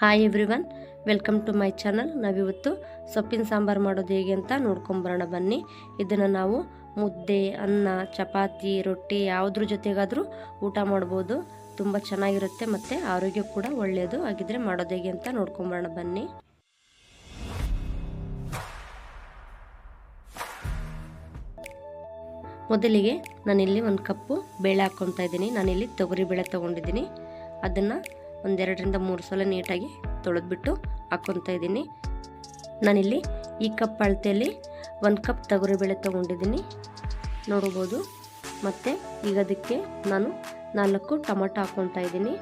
Hi everyone welcome to my channel ನಾವಿವತ್ತು ಸೊಪ್ಪಿನ ಸಾಂಬಾರು ಮಾಡೋದು ಹೇಗೆ ಅಂತ ನೋಡ್ಕೊಂಬರೋಣ ಬನ್ನಿ. ಇದನ್ನು ನಾವು ಮುದ್ದೆ, ಅನ್ನ, ಚಪಾತಿ, ರೊಟ್ಟಿ ಯಾವುದ್ರ ಜೊತೆಗಾದರೂ ಊಟ ಮಾಡ್ಬೋದು. ತುಂಬ ಚೆನ್ನಾಗಿರುತ್ತೆ ಮತ್ತು ಆರೋಗ್ಯ ಕೂಡ ಒಳ್ಳೆಯದು ಹಾಗಿದ್ರೆ ಮಾಡೋದು ಹೇಗೆ ಅಂತ ನೋಡ್ಕೊಂಬರೋಣ ಬನ್ನಿ. ಮೊದಲಿಗೆ ನಾನಿಲ್ಲಿ ಒಂದು ಕಪ್ಪು ಬೇಳೆ ಹಾಕ್ಕೊತಾ ಇದ್ದೀನಿ. ನಾನಿಲ್ಲಿ ತೊಗರಿ ಬೇಳೆ ತೊಗೊಂಡಿದ್ದೀನಿ. ಅದನ್ನು ಒಂದೆರಡರಿಂದ ಮೂರು ಸಲ ನೀಟಾಗಿ ತೊಳೆದ್ಬಿಟ್ಟು ಹಾಕ್ಕೊತಾ ಇದ್ದೀನಿ. ನಾನಿಲ್ಲಿ ಈ ಕಪ್ ಅಳತೆಯಲ್ಲಿ ಒಂದು ಕಪ್ ತೊಗರಿಬೇಳೆ ತೊಗೊಂಡಿದ್ದೀನಿ. ನೋಡ್ಬೋದು. ಮತ್ತು ಈಗ ಅದಕ್ಕೆ ನಾನು ನಾಲ್ಕು ಟೊಮಟೊ ಹಾಕ್ಕೊತಾ ಇದ್ದೀನಿ.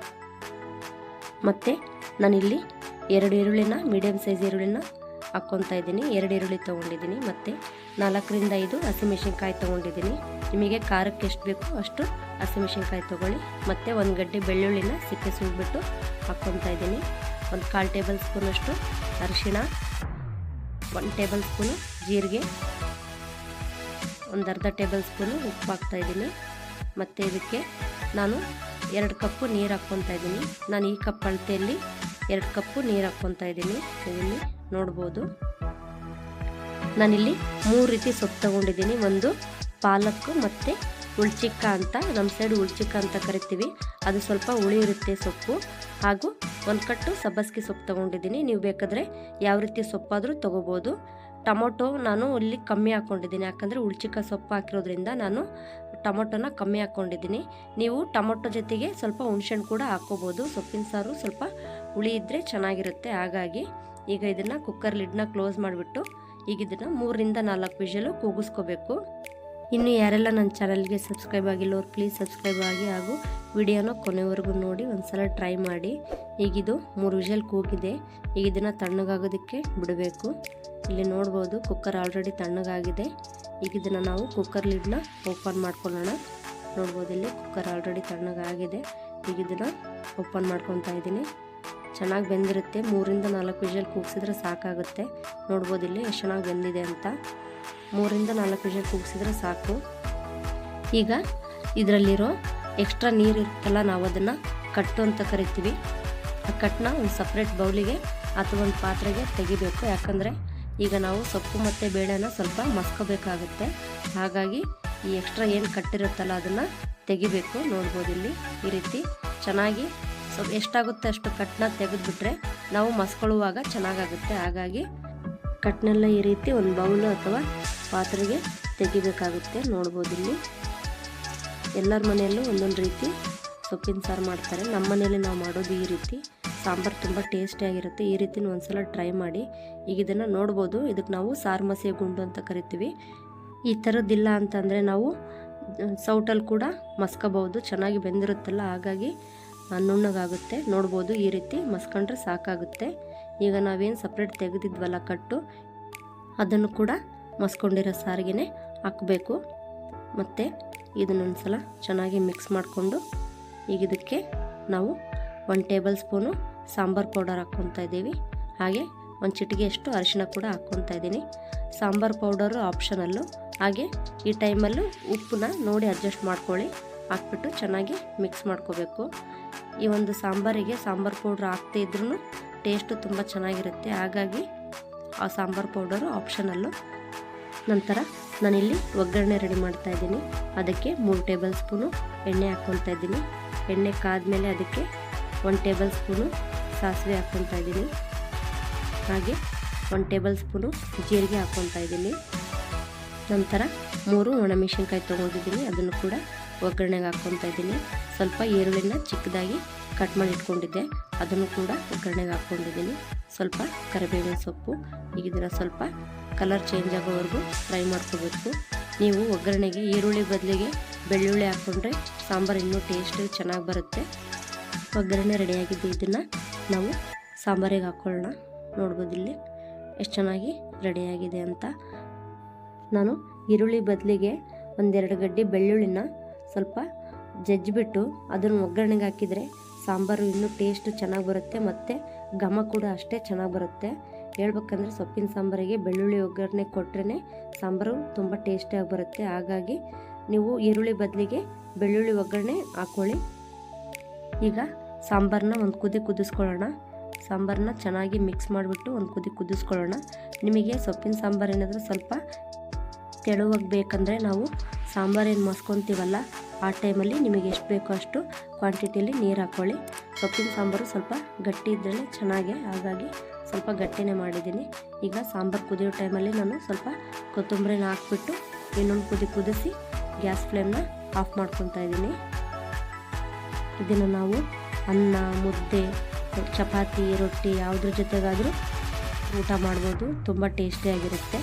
ಮತ್ತು ನಾನಿಲ್ಲಿ ಎರಡು ಈರುಳ್ಳಿನ ಮೀಡಿಯಮ್ ಸೈಜ್ ಈರುಳ್ಳಿನ ಹಾಕ್ಕೊತಾ ಇದ್ದೀನಿ. ಎರಡು ಈರುಳ್ಳಿ ತೊಗೊಂಡಿದ್ದೀನಿ ಮತ್ತು ನಾಲ್ಕರಿಂದ ಐದು ಹಸಿಮೆಣಸಿನ್ಕಾಯಿ ತೊಗೊಂಡಿದ್ದೀನಿ. ನಿಮಗೆ ಖಾರಕ್ಕೆ ಎಷ್ಟು ಬೇಕೋ ಅಷ್ಟು ಹಸಿಮೆಣಸಿನ್ಕಾಯಿ ತೊಗೊಳ್ಳಿ. ಮತ್ತು ಒಂದು ಗಡ್ಡೆ ಬೆಳ್ಳುಳ್ಳಿನ ಸಿಪ್ಪೆ ಸುಡ್ಬಿಟ್ಟು ಹಾಕ್ಕೊತಾ ಇದ್ದೀನಿ. ಒಂದು ಕಾಲು ಟೇಬಲ್ ಸ್ಪೂನಷ್ಟು ಅರಿಶಿಣ, ಒಂದು ಟೇಬಲ್ ಸ್ಪೂನು ಜೀರಿಗೆ, ಒಂದು ಅರ್ಧ ಟೇಬಲ್ ಸ್ಪೂನು ಉಪ್ಪು ಹಾಕ್ತಾಯಿದ್ದೀನಿ ಮತ್ತು ಇದಕ್ಕೆ ನಾನು ಎರಡು ಕಪ್ಪು ನೀರು ಹಾಕ್ಕೊತಾ ಇದ್ದೀನಿ. ನಾನು ಈ ಕಪ್ ಅಳತೆಯಲ್ಲಿ ಎರಡು ಕಪ್ಪು ನೀರು ಹಾಕ್ಕೊತಾ ಇದ್ದೀನಿ. ನೋಡ್ಬೋದು. ನಾನಿಲ್ಲಿ ಮೂರು ರೀತಿ ಸೊಪ್ಪು ತಗೊಂಡಿದ್ದೀನಿ. ಒಂದು ಪಾಲಕ್ ಮತ್ತು ಉಳ್ಚಿಕ್ಕ ಅಂತ ನಮ್ಮ ಸೈಡ್ ಉಳ್ಚಿಕ್ಕ ಅಂತ ಕರಿತೀವಿ. ಅದು ಸ್ವಲ್ಪ ಹುಳಿ ಇರುತ್ತೆ ಸೊಪ್ಪು. ಹಾಗೂ ಒಂದು ಕಟ್ಟು ಸಬ್ಬಸ್ಗೆ ಸೊಪ್ಪು ತೊಗೊಂಡಿದ್ದೀನಿ. ನೀವು ಬೇಕಾದರೆ ಯಾವ ರೀತಿ ಸೊಪ್ಪಾದರೂ ತೊಗೋಬೋದು. ಟೊಮೊಟೊ ನಾನು ಇಲ್ಲಿ ಕಮ್ಮಿ ಹಾಕ್ಕೊಂಡಿದ್ದೀನಿ ಯಾಕಂದರೆ ಉಳ್ಚಿಕ್ಕ ಸೊಪ್ಪು ಹಾಕಿರೋದ್ರಿಂದ ನಾನು ಟೊಮೊಟೊನ ಕಮ್ಮಿ ಹಾಕ್ಕೊಂಡಿದ್ದೀನಿ ನೀವು ಟೊಮೊಟೊ ಜೊತೆಗೆ ಸ್ವಲ್ಪ ಹುಣ್ಸೆಹಣ್ಣು ಕೂಡ ಹಾಕ್ಕೋಬೋದು ಸೊಪ್ಪಿನ ಸಾರು ಸ್ವಲ್ಪ ಹುಳಿ ಇದ್ದರೆ ಚೆನ್ನಾಗಿರುತ್ತೆ. ಹಾಗಾಗಿ ಈಗ ಇದನ್ನು ಕುಕ್ಕರ್ ಲಿಡ್ನ ಕ್ಲೋಸ್ ಮಾಡಿಬಿಟ್ಟು ಈಗ ಇದನ್ನು ಮೂರರಿಂದ ನಾಲ್ಕು ವಿಷಲು ಕೂಗಿಸ್ಕೋಬೇಕು. ಇನ್ನು ಯಾರೆಲ್ಲ ನನ್ನ ಚಾನಲ್ಗೆ ಸಬ್ಸ್ಕ್ರೈಬ್ ಆಗಿಲ್ಲವ್ರು ಪ್ಲೀಸ್ ಸಬ್ಸ್ಕ್ರೈಬ್ ಆಗಿ ಹಾಗೂ ವಿಡಿಯೋನ ಕೊನೆವರೆಗೂ ನೋಡಿ ಒಂದ್ಸಲ ಟ್ರೈ ಮಾಡಿ. ಈಗಿದು ಮೂರು ವಿಷಲ್ ಕೂಗಿದೆ. ಈಗ ಇದನ್ನು ತಣ್ಣಗಾಗೋದಕ್ಕೆ ಬಿಡಬೇಕು. ಇಲ್ಲಿ ನೋಡ್ಬೋದು ಕುಕ್ಕರ್ ಆಲ್ರೆಡಿ ತಣ್ಣಗಾಗಿದೆ. ಈಗ ಇದನ್ನು ನಾವು ಕುಕ್ಕರ್ ಲಿಡ್ನ ಓಪನ್ ಮಾಡ್ಕೊಳ್ಳೋಣ. ನೋಡ್ಬೋದು ಇಲ್ಲಿ ಕುಕ್ಕರ್ ಆಲ್ರೆಡಿ ತಣ್ಣಗಾಗಿದೆ. ಈಗ ಇದನ್ನು ಓಪನ್ ಮಾಡ್ಕೊತಾ ಇದ್ದೀನಿ. ಚೆನ್ನಾಗಿ ಬೆಂದಿರುತ್ತೆ. ಮೂರಿಂದ ನಾಲ್ಕು ವಿಷಲ್ ಕೂಗಿಸಿದ್ರೆ ಸಾಕಾಗುತ್ತೆ. ನೋಡ್ಬೋದು ಇಲ್ಲಿ ಎಷ್ಟು ಚೆನ್ನಾಗಿ ಬೆಂದಿದೆ ಅಂತ. ಮೂರಿಂದ ನಾಲ್ಕು ವಿಷಲ್ ಕೂಗಿಸಿದ್ರೆ ಸಾಕು. ಈಗ ಇದರಲ್ಲಿರೋ ಎಕ್ಸ್ಟ್ರಾ ನೀರು ಇರುತ್ತಲ್ಲ ನಾವು ಅದನ್ನು ಕಟ್ಟು ಅಂತ ಕರಿತೀವಿ. ಆ ಕಟ್ಟನ್ನ ಒಂದು ಸಪ್ರೇಟ್ ಬೌಲಿಗೆ ಅಥವಾ ಒಂದು ಪಾತ್ರೆಗೆ ತೆಗಿಬೇಕು. ಯಾಕಂದರೆ ಈಗ ನಾವು ಸೊಪ್ಪು ಮತ್ತು ಬೇಳೆನ ಸ್ವಲ್ಪ ಮಸ್ಕೋಬೇಕಾಗುತ್ತೆ. ಹಾಗಾಗಿ ಈ ಎಕ್ಸ್ಟ್ರಾ ಏನು ಕಟ್ಟಿರುತ್ತಲ್ಲ ಅದನ್ನು ತೆಗಿಬೇಕು. ನೋಡ್ಬೋದು ಇಲ್ಲಿ ಈ ರೀತಿ ಚೆನ್ನಾಗಿ ಸ್ವಲ್ಪ ಎಷ್ಟಾಗುತ್ತೆ ಅಷ್ಟು ಕಟ್ನ ತೆಗೆದುಬಿಟ್ರೆ ನಾವು ಮಸ್ಕೊಳ್ಳುವಾಗ ಚೆನ್ನಾಗಾಗುತ್ತೆ. ಹಾಗಾಗಿ ಕಟ್ನೆಲ್ಲ ಈ ರೀತಿ ಒಂದು ಬೌಲು ಅಥವಾ ಪಾತ್ರೆಗೆ ತೆಗಿಬೇಕಾಗುತ್ತೆ. ನೋಡ್ಬೋದು ಇಲ್ಲಿ. ಎಲ್ಲರ ಮನೆಯಲ್ಲೂ ಒಂದೊಂದು ರೀತಿ ಸೊಪ್ಪಿನ ಸಾರು ಮಾಡ್ತಾರೆ. ನಮ್ಮ ಮನೆಯಲ್ಲಿ ನಾವು ಮಾಡೋದು ಈ ರೀತಿ. ಸಾಂಬಾರು ತುಂಬ ಟೇಸ್ಟಿಯಾಗಿರುತ್ತೆ ಈ ರೀತಿ ಒಂದ್ಸಲ ಟ್ರೈ ಮಾಡಿ. ಈಗ ಇದನ್ನು ನೋಡ್ಬೋದು. ಇದಕ್ಕೆ ನಾವು ಸಾರು ಮಸಿಯ ಗುಂಡು ಅಂತ ಕರಿತೀವಿ. ಈ ಥರದ್ದಿಲ್ಲ ಅಂತಂದರೆ ನಾವು ಸೌಟಲ್ಲಿ ಕೂಡ ಮಸ್ಕೋಬೋದು ಚೆನ್ನಾಗಿ ಬೆಂದಿರುತ್ತಲ್ಲ. ಹಾಗಾಗಿ ನುಣ್ಣಗಾಗುತ್ತೆ. ನೋಡ್ಬೋದು ಈ ರೀತಿ ಮಸ್ಕೊಂಡ್ರೆ ಸಾಕಾಗುತ್ತೆ. ಈಗ ನಾವೇನು ಸಪ್ರೇಟ್ ತೆಗೆದಿದ್ವಲ್ಲ ಕಟ್ಟು, ಅದನ್ನು ಕೂಡ ಮಸ್ಕೊಂಡಿರೋ ಸಾರಿಗೆನೆ ಹಾಕಬೇಕು. ಮತ್ತು ಇದನ್ನೊಂದು ಸಲ ಚೆನ್ನಾಗಿ ಮಿಕ್ಸ್ ಮಾಡಿಕೊಂಡು ಈಗ ಇದಕ್ಕೆ ನಾವು ಒಂದು ಟೇಬಲ್ ಸ್ಪೂನು ಸಾಂಬಾರು ಪೌಡರ್ ಹಾಕ್ಕೊತಾ ಇದ್ದೀವಿ. ಹಾಗೆ ಒಂದು ಚಿಟಿಗೆಯಷ್ಟು ಅರಿಶಿನ ಕೂಡ ಹಾಕ್ಕೊತಾ ಇದ್ದೀನಿ. ಸಾಂಬಾರು ಪೌಡರು ಆಪ್ಷನಲ್ಲು ಹಾಗೆ ಈ ಟೈಮಲ್ಲೂ ಉಪ್ಪನ್ನ ನೋಡಿ ಅಡ್ಜಸ್ಟ್ ಮಾಡ್ಕೊಳ್ಳಿ. ಹಾಕ್ಬಿಟ್ಟು ಚೆನ್ನಾಗಿ ಮಿಕ್ಸ್ ಮಾಡ್ಕೋಬೇಕು. ಈ ಒಂದು ಸಾಂಬಾರಿಗೆ ಸಾಂಬಾರು ಪೌಡ್ರ್ ಹಾಕ್ತಾ ಇದ್ರೂ ಟೇಸ್ಟು ತುಂಬ ಚೆನ್ನಾಗಿರುತ್ತೆ. ಹಾಗಾಗಿ ಆ ಸಾಂಬಾರು ಪೌಡರು ಆಪ್ಷನಲ್ಲು. ನಂತರ ನಾನಿಲ್ಲಿ ಒಗ್ಗರಣೆ ರೆಡಿ ಮಾಡ್ತಾ ಇದ್ದೀನಿ. ಅದಕ್ಕೆ ಮೂರು ಟೇಬಲ್ ಸ್ಪೂನು ಎಣ್ಣೆ ಹಾಕ್ಕೊತಾ ಇದ್ದೀನಿ. ಎಣ್ಣೆ ಕಾದ್ಮೇಲೆ ಅದಕ್ಕೆ ಒಂದು ಟೇಬಲ್ ಸ್ಪೂನು ಸಾಸಿವೆ ಹಾಕ್ಕೊತಾ ಇದ್ದೀನಿ. ಹಾಗೆ ಒಂದು ಟೇಬಲ್ ಸ್ಪೂನು ಜೀರಿಗೆ ಹಾಕ್ಕೊತಾ ಇದ್ದೀನಿ. ನಂತರ ಮೂರು ಒಣಮೆಣಸಿನ್ಕಾಯಿ ತೊಗೊಂಡಿದ್ದೀನಿ. ಅದನ್ನು ಕೂಡ ಒಗ್ಗರಣೆಗೆ ಹಾಕ್ಕೊತಾ ಇದ್ದೀನಿ. ಸ್ವಲ್ಪ ಈರುಳ್ಳಿನ ಚಿಕ್ಕದಾಗಿ ಕಟ್ ಮಾಡಿ ಇಟ್ಕೊಂಡಿದ್ದೆ. ಅದನ್ನು ಕೂಡ ಒಗ್ಗರಣೆಗೆ ಹಾಕ್ಕೊಂಡಿದ್ದೀನಿ. ಸ್ವಲ್ಪ ಕರಿಬೇವಿನ ಸೊಪ್ಪು ಈಗ ಸ್ವಲ್ಪ ಕಲರ್ ಚೇಂಜ್ ಆಗೋವರೆಗೂ ಫ್ರೈ ಮಾಡ್ಕೋಬೇಕು. ನೀವು ಒಗ್ಗರಣೆಗೆ ಈರುಳ್ಳಿ ಬದಲಿಗೆ ಬೆಳ್ಳುಳ್ಳಿ ಹಾಕ್ಕೊಂಡ್ರೆ ಸಾಂಬಾರು ಇನ್ನೂ ಟೇಸ್ಟ್ ಚೆನ್ನಾಗಿ ಬರುತ್ತೆ. ಒಗ್ಗರಣೆ ರೆಡಿಯಾಗಿದ್ದು ಇದನ್ನು ನಾವು ಸಾಂಬಾರಿಗೆ ಹಾಕ್ಕೊಳ್ಳೋಣ ನೋಡ್ಬೋದು ಇಲ್ಲಿ ಎಷ್ಟು ಚೆನ್ನಾಗಿ ರೆಡಿಯಾಗಿದೆ ಅಂತ. ನಾನು ಈರುಳ್ಳಿ ಬದಲಿಗೆ ಒಂದೆರಡು ಗಡ್ಡೆ ಬೆಳ್ಳುಳ್ಳಿನ ಸ್ವಲ್ಪ ಜಜ್ಜಿಬಿಟ್ಟು ಅದನ್ನು ಒಗ್ಗರಣೆಗೆ ಹಾಕಿದರೆ ಸಾಂಬಾರು ಇನ್ನೂ ಟೇಸ್ಟ್ ಚೆನ್ನಾಗಿ ಬರುತ್ತೆ ಮತ್ತು ಘಮ ಕೂಡ ಅಷ್ಟೇ ಚೆನ್ನಾಗಿ ಬರುತ್ತೆ. ಹೇಳ್ಬೇಕಂದ್ರೆ ಸೊಪ್ಪಿನ ಸಾಂಬಾರಿಗೆ ಬೆಳ್ಳುಳ್ಳಿ ಒಗ್ಗರಣೆ ಕೊಟ್ರೇ ಸಾಂಬಾರು ತುಂಬ ಟೇಸ್ಟಿಯಾಗಿ ಬರುತ್ತೆ. ಹಾಗಾಗಿ ನೀವು ಈರುಳ್ಳಿ ಬದಲಿಗೆ ಬೆಳ್ಳುಳ್ಳಿ ಒಗ್ಗರಣೆ ಹಾಕ್ಕೊಳ್ಳಿ ಈಗ ಸಾಂಬಾರನ್ನ ಒಂದು ಕುದಿ ಕುದಿಸ್ಕೊಳ್ಳೋಣ. ಸಾಂಬಾರನ್ನ ಚೆನ್ನಾಗಿ ಮಿಕ್ಸ್ ಮಾಡಿಬಿಟ್ಟು ಒಂದು ಕುದಿ ಕುದಿಸ್ಕೊಳ್ಳೋಣ. ನಿಮಗೆ ಸೊಪ್ಪಿನ ಸಾಂಬಾರು ಏನಾದರೂ ಸ್ವಲ್ಪ ತೆಳುವಾಗಿ ಬೇಕಂದರೆ ನಾವು ಸಾಂಬಾರೇನು ಮಸ್ಕೊತೀವಲ್ಲ ಆ ಟೈಮಲ್ಲಿ ನಿಮಗೆ ಎಷ್ಟು ಬೇಕೋ ಅಷ್ಟು ಕ್ವಾಂಟಿಟಿಯಲ್ಲಿ ನೀರು ಹಾಕ್ಕೊಳ್ಳಿ ಸೊಪ್ಪಿನ ಸಾಂಬಾರು ಸ್ವಲ್ಪ ಗಟ್ಟಿ ಇದ್ದರೆ ಚೆನ್ನಾಗೆ ಹಾಗಾಗಿ ಸ್ವಲ್ಪ ಗಟ್ಟಿನೇ ಮಾಡಿದ್ದೀನಿ. ಈಗ ಸಾಂಬಾರು ಕುದಿಯೋ ಟೈಮಲ್ಲಿ ನಾನು ಸ್ವಲ್ಪ ಕೊತ್ತಂಬರಿನ ಹಾಕ್ಬಿಟ್ಟು ಇನ್ನೊಂದು ಕುದಿ ಕುದಿಸಿ ಗ್ಯಾಸ್ ಫ್ಲೇಮ್ನ ಆಫ್ ಮಾಡ್ಕೊತಾ ಇದ್ದೀನಿ. ಇದನ್ನು ನಾವು ಅನ್ನ, ಮುದ್ದೆ, ಚಪಾತಿ, ರೊಟ್ಟಿ ಯಾವುದ್ರ ಜೊತೆಗಾದರೂ ಊಟ ಮಾಡ್ಬೋದು. ತುಂಬ ಟೇಸ್ಟಿಯಾಗಿರುತ್ತೆ